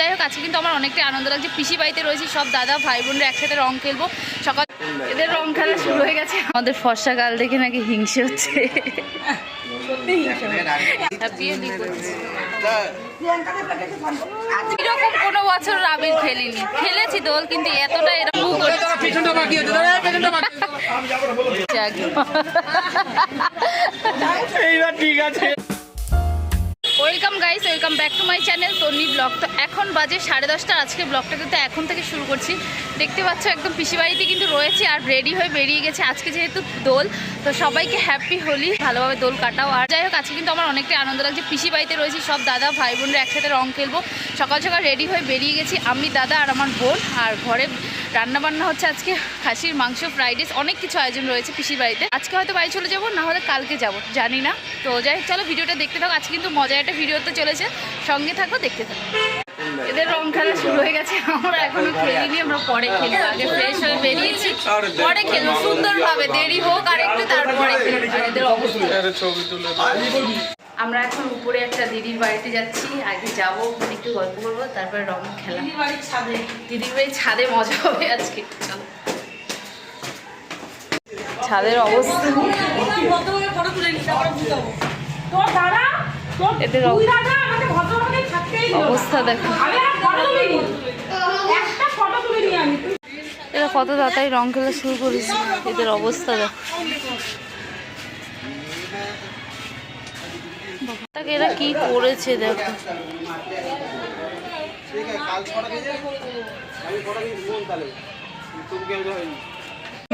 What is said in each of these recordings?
যাই হোক আজকে কিন্তু আমার অনেকটাই আনন্দ লাগছে। পিসি বাড়িতে রয়েছি সব দাদা ভাই বোনরা একসাথে রং খেলব। সকাল এদের রং খেলা শুরু হয়ে গেছে। আমাদের ফর্সা গাল দেখে নাকি হিংসে হচ্ছে। এরকম কোনো বছর আবির খেলিনি? খেলেছি দোল কিন্তু এতটা এরকম পেছনটা বাকি আছে দাদা পেছনটা বাকি এইবার ঠিক আছে। Welcome guys, welcome back to my channel Tonni vlog. তো এখন বাজে সাড়ে দশটা আজকে ব্লগটা কিন্তু এখন থেকে শুরু করছি। দেখতে পাচ্ছ, একদম পিসি বাড়িতে কিন্তু রয়েছে আর রেডি হয়ে বেরিয়ে গেছে। আজকে যেহেতু দোল, তো সবাইকে হ্যাপি হোলি, ভালোভাবে দোল কাটাও। আর যাই হোক, আজকে কিন্তু আমার অনেকটাই আনন্দ লাগছে। পিসি বাড়িতে রয়েছি, সব দাদা ভাই বোনরা একসাথে রং খেলব। সকাল সকাল রেডি হয়ে বেরিয়ে গেছি আমি, দাদা আর আমার বোন। আর ঘরে রান্না বান্না হচ্ছে আজকে খাসির মাংস ফ্রাইড রাইস অনেক কিছু আয়োজন রয়েছে পিসির বাড়িতে। আজকে হয়তো বাড়ি চলে যাব, না হলে কালকে যাব, জানি না। তো যাই চলো ভিডিওটা দেখতে থাকো। আজকে কিন্তু মজার একটা ভিডিও তো চলেছে। সঙ্গে থাকো, দেখতে থাকো। এদের রং খেলা শুরু হয়ে গেছে, আমরা এখনও খেলিনি, আমরা পরে খেলব। আগে ফ্রেশ হয়ে বেরিয়েছি, পরে খেলব। সুন্দরভাবে দেরি হোক, আর একটু তারপরে খেলব। এদের অবস্থা। আমরা এখন উপরে একটা দিদির বাড়িতে যাচ্ছি আগে যাব একটু গল্প করব তারপরে রং খেলা। দিদির বাড়ির ছাদে। দিদির বাড়ির ছাদে মজা হবে আজকে চলো। ছাদের অবস্থা। এদের। অবস্থা। দেখো। এরা কত তাড়াতাড়ি রং খেলা শুরু করেছে। এদের অবস্থা দেখো। এরা কি করেছে দেখো।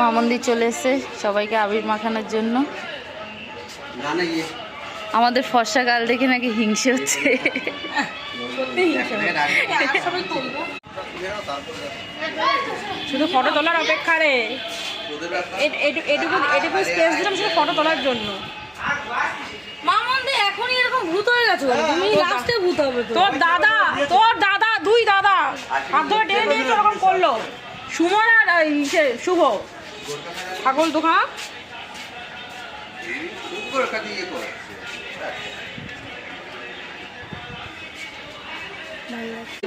মা মন্দির চলে এসছে সবাইকে আবির মাখানোর জন্য। আমাদের ফর্সা গাল দেখে নাকি হিংসে হচ্ছে। শুধু ফটো তোলার অপেক্ষা রে। এটুকু এটুকু স্পেস দিলাম শুধু ফটো তোলার জন্য মা মন্দির এখনই এরকম ভূত হয়ে গেছো তুমি লাস্টে ভূত হবে তোর দাদা তোর দাদা দুই দাদা। হাত ধরে টেনে টেনে ওরকম করল। সুমন আর ওই সে শুভ। ছাগল দোকান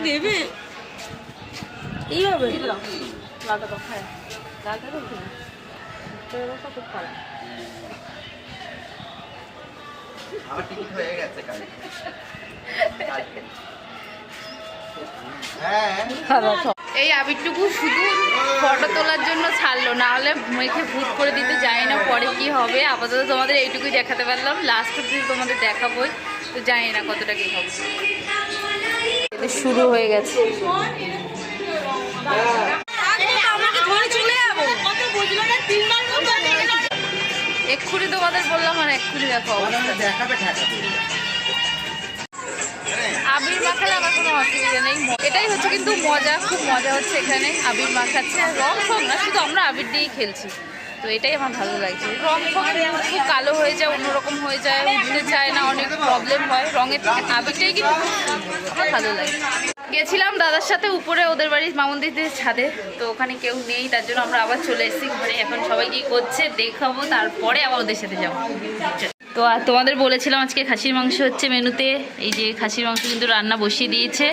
দেবে? এইভাবে? লালটা তো খায়। লালটা তো খুব খারাপ আমার টিকিট হয়ে গেছে। হ্যাঁ। এই আবিরটুকু শুধু ফটো তোলার জন্য ছাড়লো না হলে মেখে ভূত করে দিতে জানি না পরে কি হবে? আপাতত তোমাদের এইটুকুই দেখাতে পারলাম। লাস্ট অব্দি তোমাদের দেখাবোই তো জানি না কতটা কি হবে। শুরু হয়ে গেছে। এক্ষুনি তোমাদের বললাম আর এক্ষুনি দেখো। আবির মাখালে আমার কোনো অসুবিধা নেই। এটাই হচ্ছে কিন্তু মজা খুব মজা হচ্ছে এখানে আবির মাখাচ্ছে। আর রং ফং না শুধু আমরা আবির দিয়েই খেলছি। তো এটাই আমার ভালো লাগছে। রং ফং খুব কালো হয়ে যায় অন্যরকম হয়ে যায় উঠতে চায় না অনেক প্রবলেম হয়। রঙের থেকে আবিরটাই কিন্তু খুব আমার ভালো লাগে। গেছিলাম দাদার সাথে উপরে ওদের বাড়ির মামন্দিরদের ছাদে। তো ওখানে কেউ নেই, তার জন্য আমরা আবার চলে এসেছি ঘরে। এখন সবাই কি করছে দেখাবো, তারপরে আবার ওদের সাথে যাব। তো আর তোমাদের বলেছিলাম আজকে খাসির মাংস হচ্ছে মেনুতে। এই যে খাসির মাংস কিন্তু রান্না বসিয়ে দিয়েছে।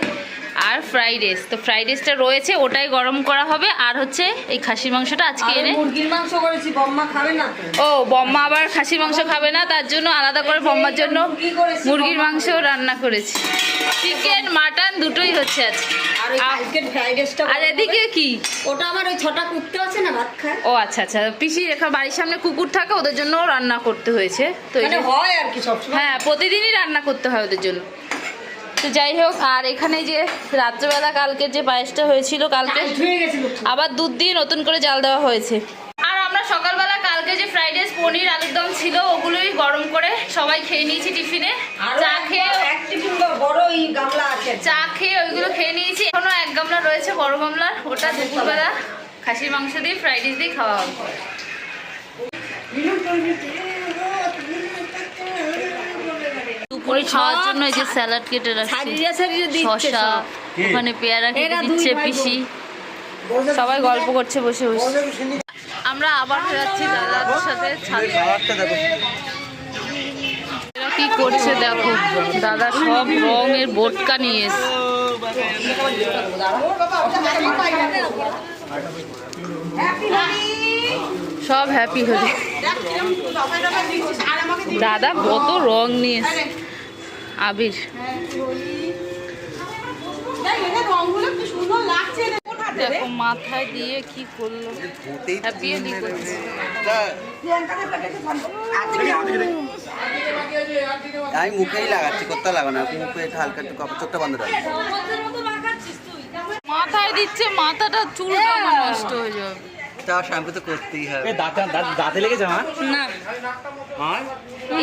আর ফ্রাইড রাইস তো ফ্রাইড রাইসটা রয়েছে ওটাই গরম করা হবে। আর হচ্ছে এই খাসির মাংসটা আজকে এনে মুরগির মাংস করেছি বম্মা খাবে না ও বম্মা আবার খাসির মাংস খাবে না তার জন্য আলাদা করে বম্মার জন্য মুরগির মাংস রান্না করেছি। চিকেন মাটন দুটোই হচ্ছে আজকে আর এদিকে কি? ওটা আমার ওই ছটা কুত্তে আছে না ভাত খায়। ও আচ্ছা আচ্ছা। পিসি রেখা বাড়ির সামনে কুকুর থাকে ওদের জন্য রান্না করতে হয়েছে। তো মানে হয় আর কি সবসময়। হ্যাঁ প্রতিদিনই রান্না করতে হয় ওদের জন্য। তো যাই হোক আর এখানে যে রাত্রেবেলা কালকে যে পায়েসটা হয়েছিল কালকে আবার দুধ দিয়ে নতুন করে জাল দেওয়া হয়েছে। আর আমরা সকালবেলা কালকে যে ফ্রাইড রাইস পনির আলুর দম ছিল ওগুলোই গরম করে সবাই খেয়ে নিয়েছি টিফিনে। আর চা খেয়ে এক টিফিন বড় ওই গামলা আছে। চা খেয়ে ওইগুলো খেয়ে নিয়েছি। এখনও এক গামলা রয়েছে বড় গামলার। ওটা দুপুরবেলা খাসির মাংস দিয়ে ফ্রাইড রাইস দিয়ে খাওয়া হবে। দুপুরে খাওয়ার জন্য এই যে স্যালাড কেটে রাখছি। সব। ওখানে পেয়ারা কেটে দিচ্ছে পিসি। সবাই গল্প করছে বসে বসে। আমরা আবার যাচ্ছি দাদার সাথে ছাদে। এরা কি করছে দেখো? দাদা সব রঙের বোটকা নিয়ে এসছে। সব হ্যাপি হয়ে দাদা কত রং নিয়ে এসছে। আবির? দেখো মাথায় দিয়ে কি করল। ভূতেই তো হ্যাপি করছে আমি মুখেই লাগাচ্ছি কোথাও লাগানো না। মুখে একটু হালকা একটু চোখটা বন্ধ রাখছি মাথায় দিচ্ছে মাথাটা চুলটা নষ্ট হয়ে যাবে। তা শ্যাম্পু তো করতেই হবে। দাঁতে লেগেছে আমার না।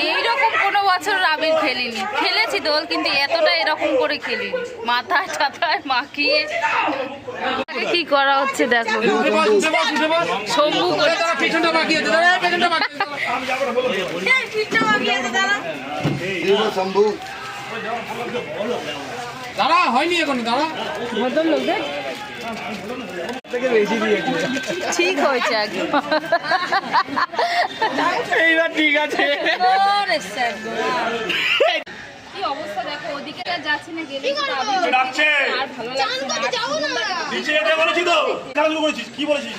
এইরকম কোনো বছর আবির খেলিনি। খেলেছি দোল কিন্তু এতটা এরকম করে খেলিনি। মাথায় টাথায় মাখিয়ে। কি করা হচ্ছে দেখো। শম্ভু পেছনটা দাদা পেছনটা বাকি আছে শম্ভু দাঁড়া। হয়নি এখন দাঁড়া। ঠিক হয়েছে একদম এইবার ঠিক আছে। কি অবস্থা দেখো ওদিকে আর না গেলে ডাকছে আর ভালো লাগছে না। নিচে যেতে বলেছি তো। খেলাধুলো করেছিস? কি বলেছিস?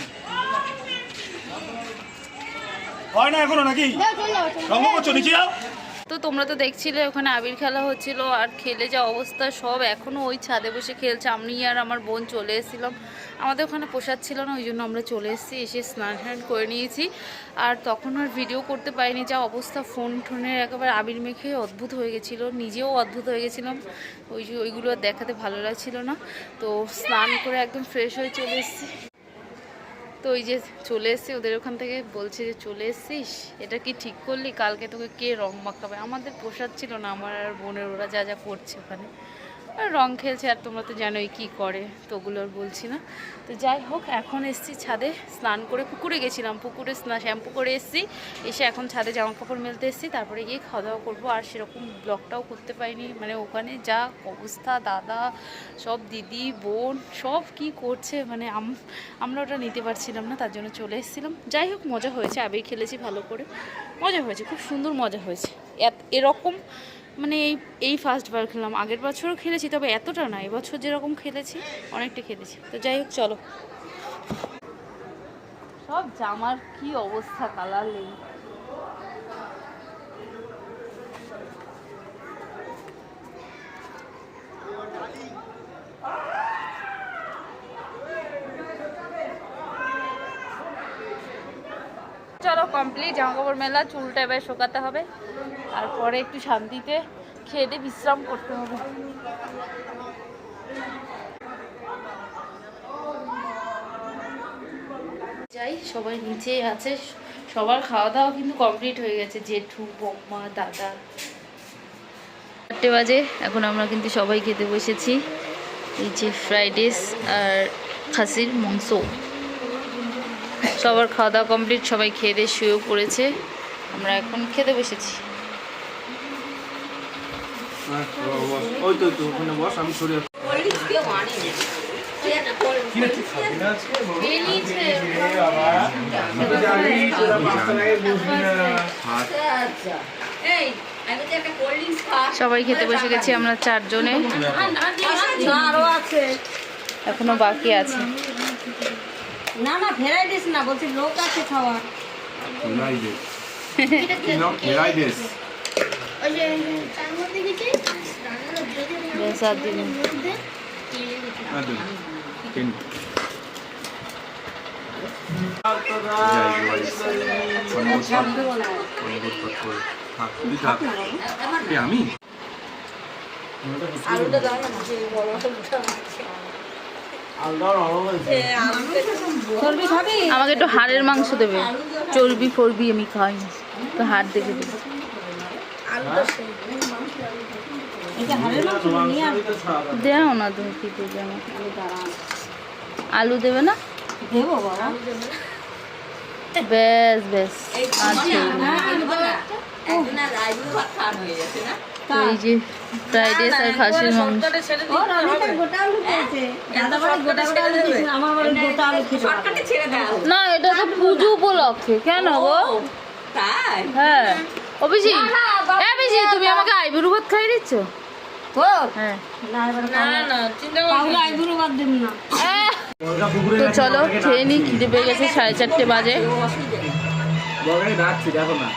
হয় না এখনও নাকি? রঙ্গ করছ নিচে যাও। তো তোমরা তো দেখছিলে, ওখানে আবির খেলা হচ্ছিল আর খেলে যা অবস্থা সব এখনও ওই ছাদে বসে খেলছে। আমি আর আমার বোন চলে এসেছিলাম। আমাদের ওখানে পোশাক ছিল না, ওই জন্য আমরা চলে এসেছি, এসে স্নান টান করে নিয়েছি। আর তখন আর ভিডিও করতে পারিনি, যা অবস্থা ফোন টোনের একেবারে আবির মেখে অদ্ভুত হয়ে গেছিল, নিজেও অদ্ভুত হয়ে গেছিলাম। ওই ওইগুলো দেখাতে ভালো লাগছিল না। তো স্নান করে একদম ফ্রেশ হয়ে চলে এসেছি। তো ওই যে চলে এসছি, ওদের ওখান থেকে বলছে যে, চলে এসছিস? এটা কি ঠিক করলি? কালকে তোকে কে রং মাখাবে? আমাদের পোশাক ছিল না, আমার আর বোনের, ওরা যা যা করছে ওখানে। রং খেলছে, আর তোমরা তো জানোই কী করে, তো ওগুলো আর বলছি না। তো যাই হোক, এখন এসছি ছাদে স্নান করে, পুকুরে গেছিলাম, পুকুরে স্নান শ্যাম্পু করে এসছি। এসে এখন ছাদে জামা কাপড় মেলতে এসছি, তারপরে গিয়ে খাওয়া দাওয়া করব। আর সেরকম ব্লগটাও করতে পারিনি মানে ওখানে যা অবস্থা, দাদা, সব দিদি, বোন, সব কি করছে মানে আমরা ওটা নিতে পারছিলাম না, তার জন্য চলে এসেছিলাম। যাই হোক, মজা হয়েছে, আবেগ খেলেছি ভালো করে। মজা হয়েছে, খুব সুন্দর মজা হয়েছে। এরকম মানে এই এই ফার্স্ট বার খেলাম। আগের বছরও খেলেছি, তবে এতটা না। এবছর যেরকম খেলেছি, অনেকটা খেলেছি। তো যাই হোক, চলো। সব জামার কি অবস্থা কালার নেই চলো কমপ্লিট জামা কাপড় মেলা, চুলটা এবার শোকাতে হবে। তারপরে একটু শান্তিতে খেয়ে বিশ্রাম করতে হবে। যাই, সবাই নিচেই আছে, সবার খাওয়া দাওয়া কিন্তু কমপ্লিট হয়ে গেছে। জেঠু, বৌমা, দাদা। চারটে বাজে, এখন আমরা কিন্তু সবাই খেতে বসেছি। এই যে ফ্রাইড রাইস আর খাসির মাংস। সবার খাওয়া দাওয়া কমপ্লিট সবাই খেয়ে দিয়ে শুয়েও পড়েছে। আমরা এখন খেতে বসেছি। ওই তো তো ওখানে বস আমি সরে সবাই খেতে বসে গেছি আমরা চারজনে। আরও আছে এখনও বাকি আছে। না না ফেরাই দিস না বলছি লোক আছে খাওয়া বেশ আর দিন আমি আলুটা দাও না চর্বি আমাকে একটু হাড়ের মাংস দেবে। চর্বি ফর্বি আমি খাই তো হাড় দেখে দেবে এটা হাড়ের মাংস নিয়ে আস দেও না তুমি কি দেবে আলু দেবে না? বেশ বেশ। এই যে ফ্রাইড রাইস আর খাসির মাংস। ও রনিতা গোটা আলু খেয়েছে। দাদা বাড়ি গোটা গোটা আলু খেয়েছে। আমার বাড়ি গোটা আলু খেয়েছে না এটা তো পুজো উপলক্ষে। কেন গো? হ্যাঁ। অভিজি হ্যাঁ অভিজি তুমি আমাকে আইবুড়ো ভাত খাই দিচ্ছ? হ্যাঁ। তো চলো খেয়ে নি খিদে পেয়ে গেছে সাড়ে চারটে বাজে। রাখছি দেখো না।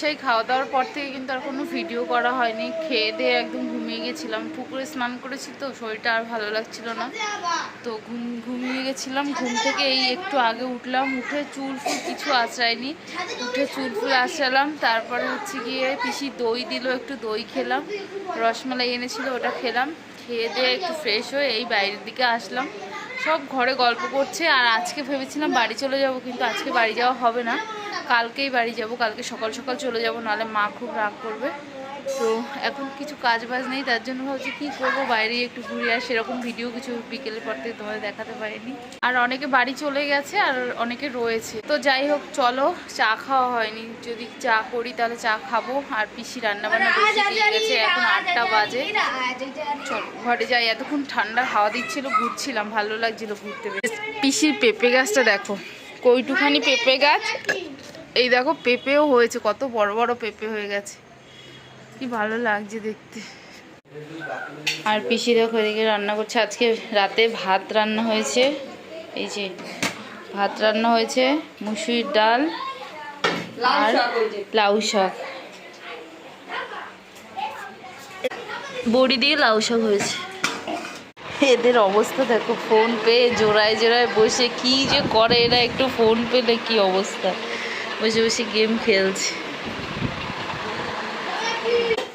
সেই খাওয়া দাওয়ার পর থেকে কিন্তু আর কোনো ভিডিও করা হয়নি। খেয়ে দিয়ে একদম ঘুমিয়ে গেছিলাম। পুকুরে স্নান করেছি তো, শরীরটা আর ভালো লাগছিল না। তো ঘুম, ঘুমিয়ে গেছিলাম। ঘুম থেকে এই একটু আগে উঠলাম। উঠে চুল ফুল কিছু আঁচড়াইনি। উঠে চুল ফুল আঁচড়ালাম। তারপরে হচ্ছে গিয়ে পিসি দই দিল, একটু দই খেলাম। রসমালাই এনেছিল, ওটা খেলাম। খেয়ে দিয়ে একটু ফ্রেশ হয়ে এই বাইরের দিকে আসলাম। সব ঘরে গল্প করছে আর আজকে ভেবেছিলাম বাড়ি চলে যাব, কিন্তু আজকে বাড়ি যাওয়া হবে না। কালকেই বাড়ি যাব, কালকে সকাল সকাল চলে যাব, নাহলে মা খুব রাগ করবে। তো এখন কিছু কাজ বাজ নেই তার জন্য ভাবছি কী করব? বাইরে একটু ঘুরে আর সেরকম ভিডিও কিছু বিকেলের পর থেকে তোমাদের দেখাতে পারিনি। আর অনেকে বাড়ি চলে গেছে আর অনেকে রয়েছে। তো যাই হোক চলো চা খাওয়া হয়নি। যদি চা করি তাহলে চা খাব। আর পিসি রান্নাবান্না বসে দিয়ে গেছে এখন আটটা বাজে। চলো ঘরে যাই। এতক্ষণ ঠান্ডা হাওয়া দিচ্ছিল ঘুরছিলাম। ভালো লাগছিল ঘুরতে পিসির পেঁপে গাছটা দেখো কইটুখানি পেঁপে গাছ। এই দেখো পেঁপেও হয়েছে কত বড় বড় পেঁপে হয়ে গেছে। কি ভালো লাগছে দেখতে। আর পিসি দেখো এদিকে রান্না করছে। আজকে রাতে ভাত রান্না হয়েছে। এই যে ভাত রান্না হয়েছে মুসুরির ডাল আর লাউ শাক। বড়ি দিয়ে লাউ শাক হয়েছে। এদের অবস্থা দেখো ফোন পেয়ে জোড়ায় জোড়ায় বসে। কি যে করে এরা একটু ফোন পেলে কি অবস্থা? বসে বসে গেম খেলছে।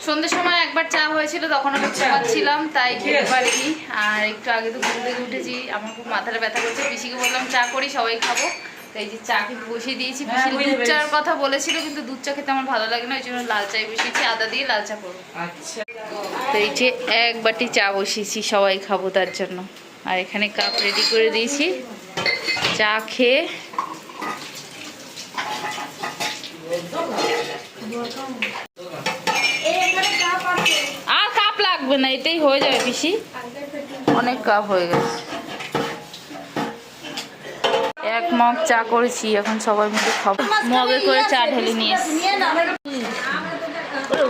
সন্ধ্যের সময় একবার চা হয়েছিল তখন আমি ঘুমাচ্ছিলাম তাই খেতে পারিনি। আর একটু আগে তো ঘুম থেকে উঠেছি আমার খুব মাথাটা ব্যথা করছে পিসিকে বললাম চা করি সবাই খাব। তাই যে চা কিন্তু বসিয়ে দিয়েছি পিসি দুধ চার কথা বলেছিল কিন্তু দুধ চা খেতে আমার ভালো লাগে না ওই জন্য লাল চাই বসিয়েছি আদা দিয়ে লাল চা করব। তো এই যে এক বাটি চা বসিয়েছি সবাই খাব তার জন্য। আর এখানে কাপ রেডি করে দিয়েছি। চা খেয়ে আর কাপ লাগবে না এটাই হয়ে যাবে পিসি। অনেক কাপ হয়ে গেছে। এক মগ চা করেছি এখন সবাই মিলে খাব। মগে করে চা ঢেলে নিয়ে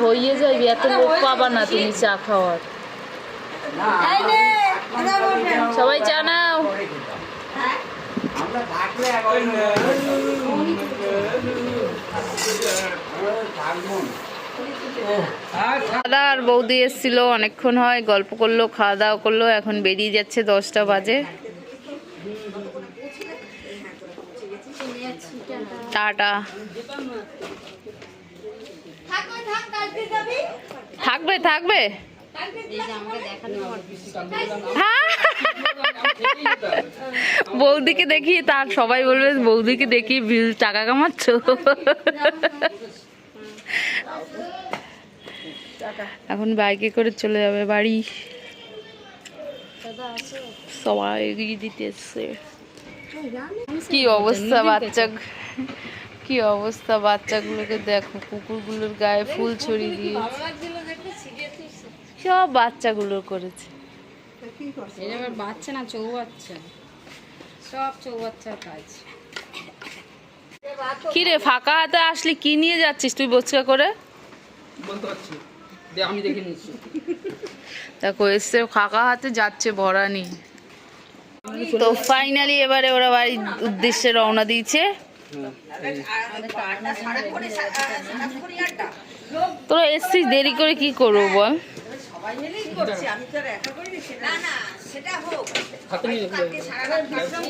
হইয়ে যাবি এত লোক পাবা না তুমি চা খাওয়ার। সবাই চা নাও। দাদা আর বৌদি এসেছিল, অনেকক্ষণ হয়, গল্প করল, খাওয়া দাওয়া করল, এখন বেরিয়ে যাচ্ছে দশটা বাজে। টাটা। থাকবে থাকবে। বৌদিকে দেখি, তার সবাই বলবে, বৌদিকে দেখি টাকা কামাচ্ছ? এখন বাইকে করে চলে যাবে বাড়ি। সবাই দিতে এসছে। কি অবস্থা বাচ্চা কি অবস্থা বাচ্চাগুলোকে দেখো কুকুরগুলোর গায়ে ফুল ছড়িয়ে দিয়ে। সব বাচ্চাগুলো করেছে। বাচ্চা না চৌবাচ্চা? সব চৌবাচ্চার কাজ। কি রে ফাঁকা হাতে আসলি কি নিয়ে যাচ্ছিস তুই বচকা করে? আমি দেখে নিচ্ছি। দেখো এসছে ফাঁকা হাতে যাচ্ছে ভরা নিয়ে তো ফাইনালি এবারে ওরা বাড়ির উদ্দেশ্যে রওনা দিয়েছে। তোরা এসছিস দেরি করে কি করব বল? হাতে নিয়ে দেখবে হাতে নিয়ে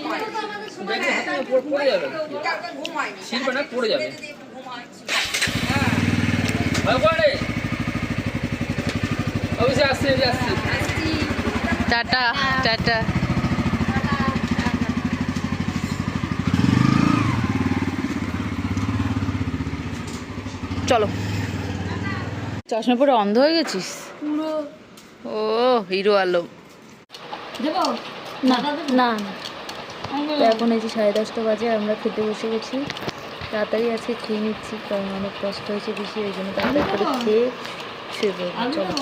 পড়ে- পড়ে যাবে। ছিড়বে না। পড়ে যাবে। ভালো করে অবশ্যই আসছে আসছে। Tata tata. চলো। চশমা পরে অন্ধ হয়ে গেছিস? ও হিরো আলম। দেবো? না না না। এখন এই যে সাড়ে দশটা বাজে আমরা খেতে বসে গেছি। তাড়াতাড়ি আজকে খেয়ে নিচ্ছি কারণ অনেক কষ্ট হয়েছে বেশি ওই জন্য তাড়াতাড়ি করে খেয়ে শুয়ে চলো।